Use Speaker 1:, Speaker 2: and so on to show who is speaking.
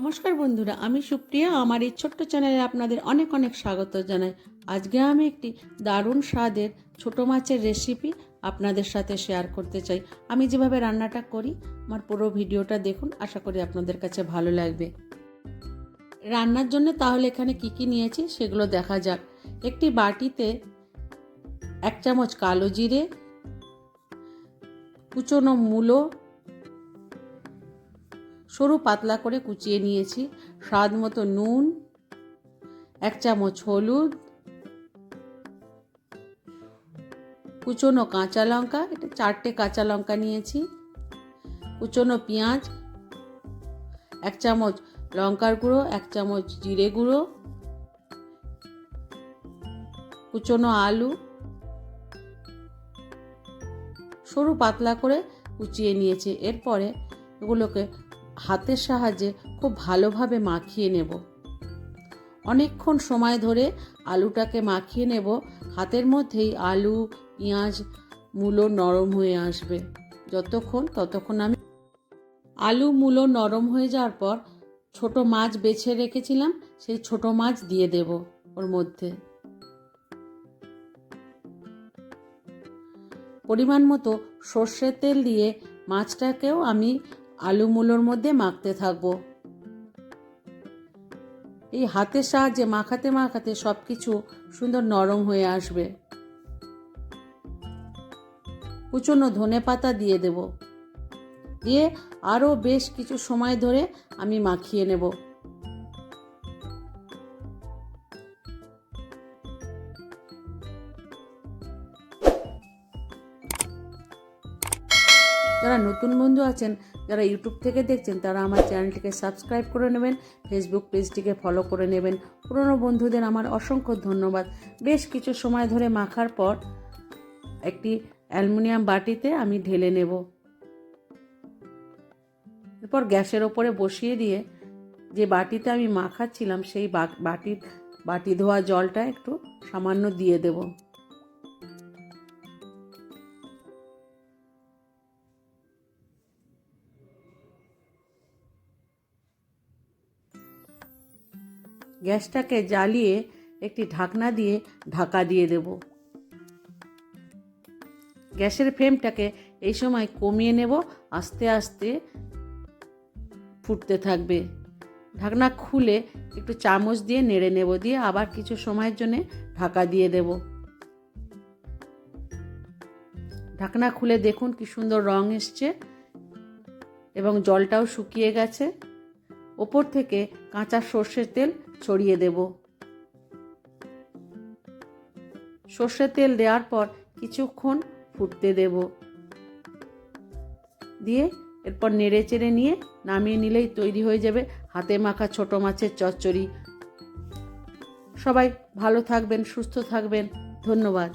Speaker 1: নমস্কার বন্ধুরা, আমি সুপ্রিয়া। আমার এই ছোট্ট চ্যানেলে আপনাদের অনেক অনেক স্বাগত জানাই। আজকে আমি একটি দারুণ স্বাদের ছোটো মাছের রেসিপি আপনাদের সাথে শেয়ার করতে চাই। আমি যেভাবে রান্নাটা করি, আমার পুরো ভিডিওটা দেখুন, আশা করি আপনাদের কাছে ভালো লাগবে। রান্নার জন্য তাহলে এখানে কি কি নিয়েছি সেগুলো দেখা যাক। একটি বাটিতে এক চামচ কালো জিরে, কুচনো মূলো সরু পাতলা করে কুচিয়ে নিয়েছি। স্বাদ মতো নুন, এক চামচ হলুদ, কুচনো কাঁচা লঙ্কা, এটা চারটে কাঁচা লঙ্কা নিয়েছি, কুচনো পেঁয়াজ, এক চামচ লঙ্কার গুঁড়ো, এক চামচ জিরে গুঁড়ো, কুচনো আলু, সরু পাতলা করে কুচিয়ে নিয়েছি। এরপরে এগুলোকে হাতের সাহায্যে খুব ভালোভাবে মাখিয়ে নেব। অনেকক্ষণ সময় ধরে আলুটাকে মাখিয়ে নেব। হাতের মধ্যেই আলু, পেঁয়াজ, মূলো নরম হয়ে আসবে। যতক্ষণ, ততক্ষণ আমি আলু, মূলো নরম হয়ে যাওয়ার পর ছোট মাছ বেছে রেখেছিলাম, সেই ছোট মাছ দিয়ে দেব ওর মধ্যে। পরিমাণ মতো সর্ষের তেল দিয়ে মাছটাকেও আমি আলু মূলোর মধ্যে মাখতে থাকব। এই হাতের সাহায্যে মাখাতে মাখাতে সব কিছু সুন্দর নরম হয়ে আসবে। কুচনো ধনে পাতা দিয়ে দেব। দিয়ে আরও বেশ কিছু সময় ধরে আমি মাখিয়ে নেব। যারা নতুন বন্ধু আছেন, যারা ইউটিউব থেকে দেখছেন, তারা আমার চ্যানেলটিকে সাবস্ক্রাইব করে নেবেন, ফেসবুক পেজটিকে ফলো করে নেবেন। পুরনো বন্ধুদের আমার অসংখ্য ধন্যবাদ। বেশ কিছু সময় ধরে মাখার পর একটি অ্যালুমিনিয়াম বাটিতে আমি ঢেলে নেব। এরপর গ্যাসের ওপরে বসিয়ে দিয়ে যে বাটিতে আমি মাখাচ্ছিলাম, সেই বাটির, বাটি ধোয়া জলটা একটু সামান্য দিয়ে দেবো। গ্যাসটাকে জ্বালিয়ে একটি ঢাকনা দিয়ে ঢাকা দিয়ে দেব। গ্যাসের ফ্লেমটাকে এই সময় কমিয়ে নেব। আস্তে আস্তে ফুটতে থাকবে। ঢাকনা খুলে একটু চামচ দিয়ে নেড়ে নেব দিয়ে আবার কিছু সময়ের জন্য ঢাকা দিয়ে দেব। ঢাকনা খুলে দেখুন কি সুন্দর রং এসছে এবং জলটাও শুকিয়ে গেছে। ওপর থেকে কাঁচা সর্ষের তেল ছড়িয়ে দেব। সর্ষের তেল দেওয়ার পর কিছুক্ষণ ফুটতে দেব। দিয়ে এরপর নেড়ে চেড়ে নিয়ে নামিয়ে নিলেই তৈরি হয়ে যাবে হাতে মাখা ছোট মাছের চচ্চড়ি। সবাই ভালো থাকবেন, সুস্থ থাকবেন। ধন্যবাদ।